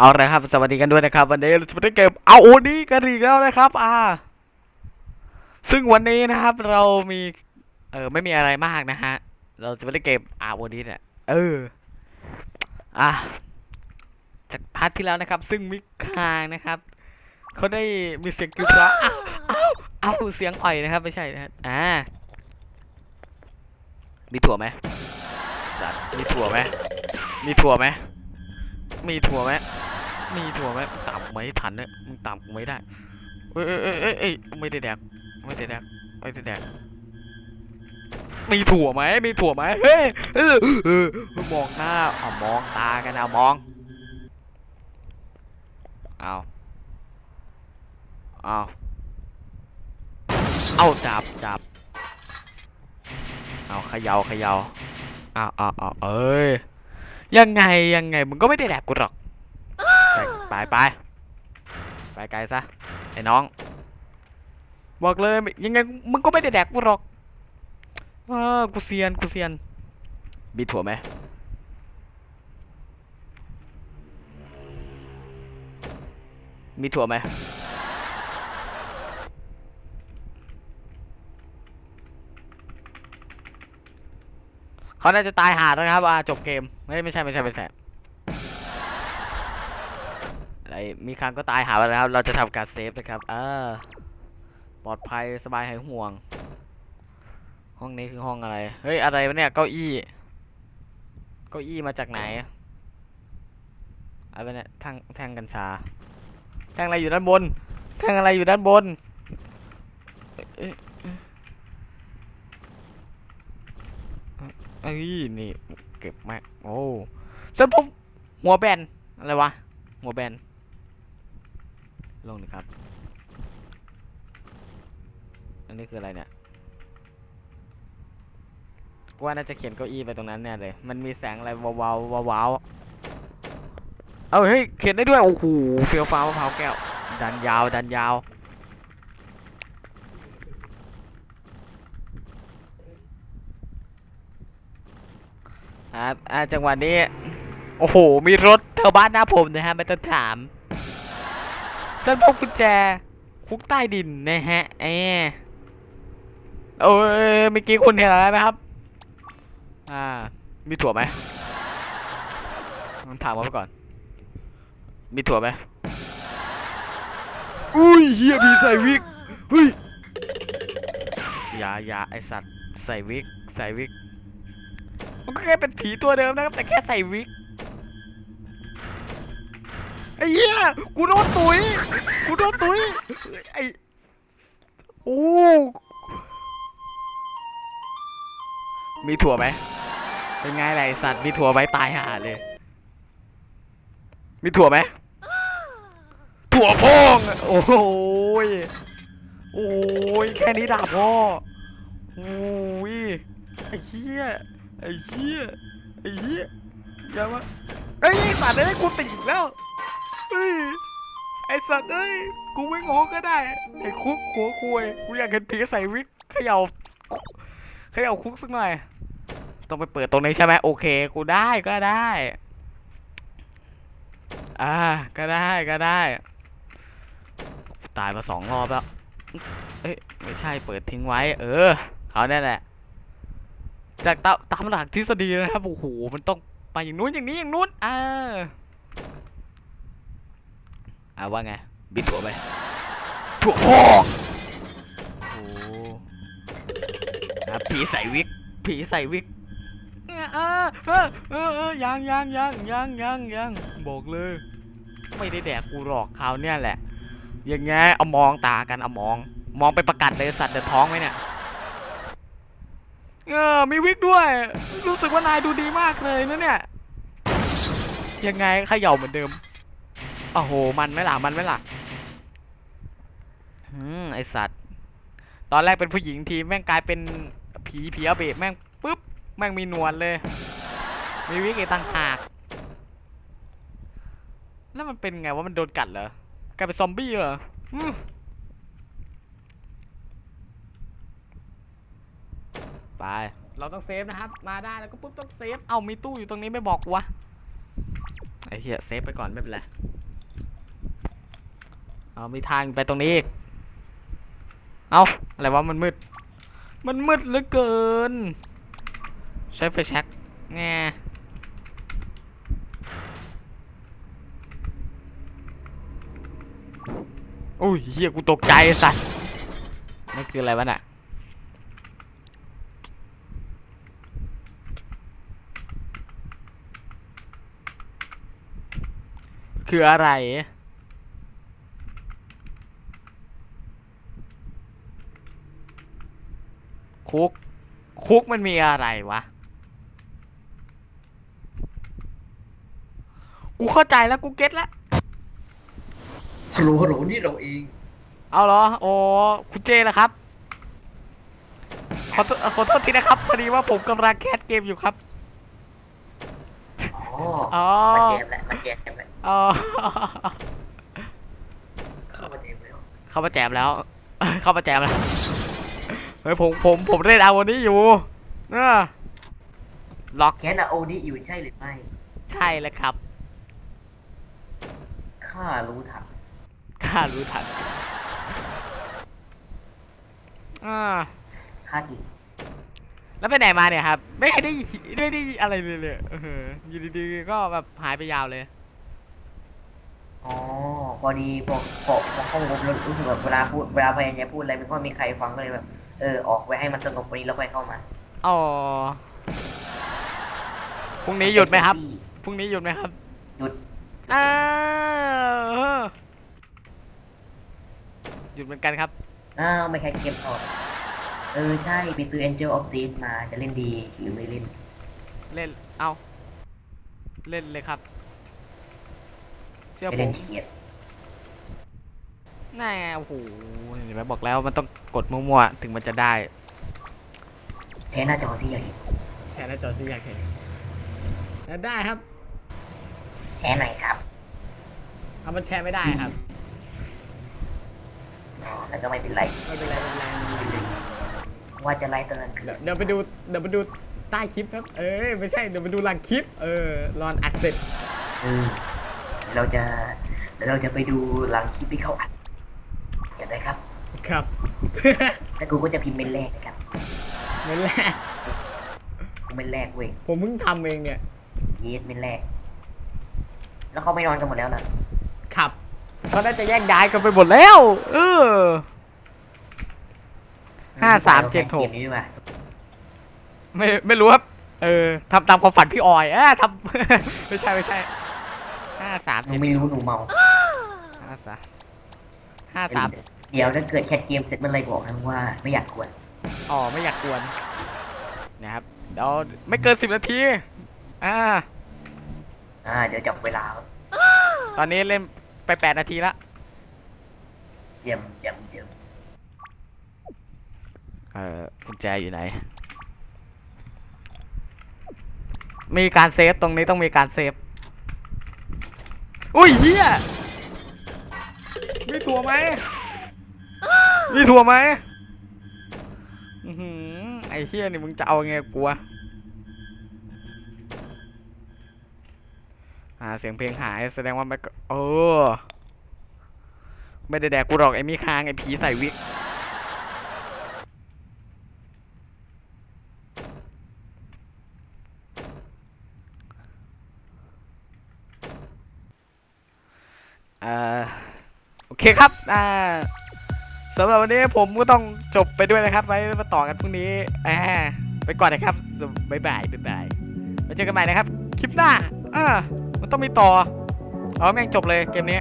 เอาละครับ สวัสดีกันด้วยนะครับ วันนี้เราจะมาเล่นเกมเอาโอนี้กันอีกแล้วนะครับอ่าซึ่งวันนี้นะครับ เรามีเออไม่มีอะไรมากนะฮะเราจะมาเล่นเกมอาโอนี้เนี่ยเอออะจากพาร์ทที่แล้วนะครับ ซึ่งมิคางนะครับเขาได้มีเสียงกรีดร้องอ้าวอ้าวอ้าเสียงอ่อยนะครับ ไม่ใช่นะฮะอ่ามีถั่วไหมสัตว์มีถั่วไหมมีถั่วไหมมีถั่วไหม มีถั่วไหมมึงตามกูไม่ทันเนี่ยมึงตามกูไม่ได้เอ้ยเอ้ยเอ้ยเอ้ยไม่ได้แดกไม่ได้แดกไม่ได้แดกมีถั่วไหมมีถั่วไหมเฮ้ยเออเออมองหน้าเอามองตากันเอามองเอาเอาเอาจับจับเอาเขยาเขยาเอาเอาเอาเอ้ยยังไงยังไงมึงก็ไม่ได้แดกกูหรอก ไปไปไปไกลซะไอ้น้อง บอกเลยยังไงมึงก็ไม่ได้แดกกูหรอกเออกูเซียนกูเซียนมีถั่วไหมมีถั่วไหมเขาน่าจะตายหาแล้วนะครับอ่าจบเกมไม่ไม่ใช่ไม่ใช่ไม่ใช่ อะไรมีครั้งก็ตายหาไปแล้วครับเราจะทำการเซฟนะครับเออปลอดภัยสบายหายห่วง ห้องนี้คือห้องอะไร เฮ้ย อะไรวะเนี่ยเก้าอี้เก้าอี้มาจากไหนอะไรเนี่ยแท่งแท่งกัญชา แท่งอะไรอยู่ด้านบน แท่งอะไรอยู่ด้านบนอ้ยเอ้ยเอ้ยนี่ เก็บแม็กโอ้ฉันพบหัวแบน อะไรวะ หัวแบน ลงหนึ่งครับ อันนี้คืออะไรเนี่ยกูว่าน่าจะเขียนเก้าอี้ไปตรงนั้นแน่เลย มันมีแสงอะไรวาวๆวาวๆเอาเฮ้ย เขียนได้ด้วย โอ้โหเฟี้ยวฟ้าวมะพร้าวแก้ว ดันยาว ดันยาว ครับ อ่า จังหวะนี้ โอ้โห มีรถแถวบ้านหน้าผมนะฮะ ไม่ต้องถาม ฉันพบกุญแจ คุกใต้ดินนะฮะเออโอ้ยเมื่อกี้คุณเห็นอะไรไหมครับ อ่า มีถั่วไหมมันถามมาก่อน มีถั่วไหมอุ้ยเฮียมีใส่วิกเฮ้ยอย่าอย่าไอสัตว์ใส่วิกใส่วิก มันก็แค่เป็นผีตัวเดิมนะครับ แต่แค่ใส่วิก ไอ้เหี้ยกูโดนตุยกูโดนตุยไอ้โอ้มีถั่วไหมเป็นไงไอสัตว์มีถั่วไหมตายห่าเลย มีถั่วไหมถั่วพองโอ้โหยโอ้ยแค่นี้ด่าพ่อโอ้ยไอ้เหี้ยไอ้เหี้ยไอ้เหี้ยอย่ามาไอ้สัตว์เอ้ยกูติดอีกแล้ว เฮ้ยไอสัตว์เอ้ย กูไม่งอก็ได้ ไอคุกหัวคุยกูอยากเห็นผีใส่วิกเขย่าเขย่าคุกสักหน่อย ต้องไปเปิดตรงนี้ใช่ไหมโอเค กูได้ก็ได้ อ่า ก็ได้ก็ได้ ตายมาสองรอบแล้ว เอ้ยไม่ใช่เปิดทิ้งไว้ เออเขาแน่แหละ จากตาตามหลักทฤษฎีนะครับ โอ้โห มันต้องไปอย่างนู้นอย่างนี้อย่างนู้นอ่า อ่าว่าไง บิดถั่วไปถั่วพอกโอ้ครับผีใส่วิก ผีใส่วิกเนี่ยเออเออเออเออยังยังยังยังยังยังบอกเลย ไม่ได้แดกกูหรอกคราวเนี่ยแหละยังไงเอามองตากันเอามอง มองไปประกัดเลยสัตว์เดือดท้องไหมเนี่ยเออมีวิกด้วย รู้สึกว่านายดูดีมากเลยนะเนี่ย ยังไงเขย่าเหมือนเดิม โอ้โห มันไหม่ล่ะ มันไหม่ล่ะอืมไอสัตว์ ตอนแรกเป็นผู้หญิงทีแม่งกลายเป็นผีผีอาเบะแม่งปุ๊บ แม่งมีหนวดเลย มีวิกอีกต่างหาก แล้วมันเป็นไงว่ามันโดนกัดเหรอกลายเป็นซอมบี้เหรออืมไป เราต้องเซฟนะครับ มาได้แล้วก็ปุ๊บต้องเซฟ เอามีตู้อยู่ตรงนี้ไม่บอกกูวะ ไอ้เหี้ยเซฟไปก่อนไม่เป็นไร เอามีทางไปตรงนี้อีก เอาอะไรวะมันมืด มันมืดเหลือเกิน ใช้ไฟแช็กแง่โอ้ยเฮียกูตกใจสัสนั่นคืออะไรวะน่ะคืออะไร คุก คุกมันมีอะไรวะ กูเข้าใจแล้วกูเก็ตแล้วฮัลโหลฮัลโหลนี่เราเอง เอาเหรอ โอ้คุณเจนะครับ ขอโทษขอโทษทีนะครับพอดีว่าผมกำลังแคสเกมอยู่ครับ อ๋ออ๋อ มาแจมแหละมาแจมแหละอ๋อ เข้ามาแจมแล้ว เข้ามาแจมแล้ว เข้ามาแจมแล้ว เฮ้ยผมผมผมเล่นเอาวันนี้อยู่เออล็อกแคนอะโอนี่อยู่ใช่หรือไม่ใช่แล้วครับข้ารู้ทันข้ารู้ทันอ่าข้ากินแล้วไปไหนมาเนี่ยครับ ไม่ได้ไม่ได้อะไรเลยเลยเอออยู่ดีๆก็แบบหายไปยาวเลยอ๋อพอดีพอพอพอเข้างบแล้วรู้สึกแบบเวลาพูดเวลาพยายามพูดอะไรไม่ค่อยมีใครฟังก็เลยแบบ เออออกไว้ให้มันสนุกกว่านี้แล้วค่อยเข้ามาอ๋อพรุ่งนี้หยุดไหมครับพรุ่งนี้หยุดไหมครับหยุดอ้าวหยุดเหมือนกันครับอ้าวไม่ใครเก็บต่อเออใช่ไปซื้อ Angel of Death มาจะเล่นดีหรือไม่เล่น เล่นเอา เล่นเลยครับ เชื่อไม่ผเล่นม ขี้เกียจ น่าโอ้โหเห็นไหมบอกแล้วมันต้องกดมั่วๆถึงมันจะได้ใช้หน้าจอสิอยากเห็นแค่หน้าจอซีอยากเห็นแล้วได้ครับแค่ไหนครับเอามันแชร์ไม่ได้ครับอ๋อแล้วก็ไม่เป็นไร ไม่เป็นไรไม่เป็นไรมันมีลิงก์ว่าจะไล่ตอนกลางคืนเดี๋ยวเดี๋ยวไปดูเดี๋ยวไปดูใต้คลิปครับ เอ้ยไม่ใช่เดี๋ยวไปดูหลังคลิป เออรอนอัดเสร็จ เออเดี๋ยวเราจะเดี๋ยวเราจะไปดูหลังคลิปที่เขาอัด เห็นไหมครับ ครับ แล้วกูก็จะพิมพ์เมนแรกนะครับนั่นแหละกูเมนแรกเว้ยผมเพิ่งทำเองเนี่ย เยสเมนแรก แล้วเขาไม่นอนกันหมดแล้วนะครับเขาน่าจะแยกย้ายกันไปหมดแล้ว เออ ห้าสามเจ็ดหก กมนี้ดีกว่าไม่ไม่รู้ครับ เออทำตามความฝันพี่ออยเออทำ ไม่ใช่ไม่ใช่ห้าสามหนูเจ็ดไม่รู้หนูเมาห้าสามห้าสาม เดี๋ยวถ้าเกิดแคทเกมเสร็จเมื่อไหรบอกนะว่าไม่อยากกวนอ๋อไม่อยากกวนนะครับเดี๋ยวไม่เกินสิบนาทีอ่าอ่าเดี๋ยวจับเวลา ตอนนี้เล่นไปแปดนาทีละเจียมเจียมเจียมเออกุญแจอยู่ไหน มีการเซฟตรงนี้ต้องมีการเซฟ อุ้ยเฮียมีถั่วไหม มีถั่วไหมอือหือไอ้เฮียนี่มึงจะเอาไงกูวะอ่าเสียงเพลงหายแสดงว่าไม่เออไม่ได้แดกกูหรอกไอ้มีคางไอ้ผีใส่วิกอ่าโอเคครับอ่า สำหรับวันนี้ผมก็ต้องจบไปด้วยนะครับ ไว้มาต่อกันพรุ่งนี้อ่าไปก่อนนะครับบ๊ายบายบ๊ายบายมาเจอกันใหม่นะครับ คลิปหน้าอ่ามันต้องมีต่อ เอาแม่งจบเลยเกมนี้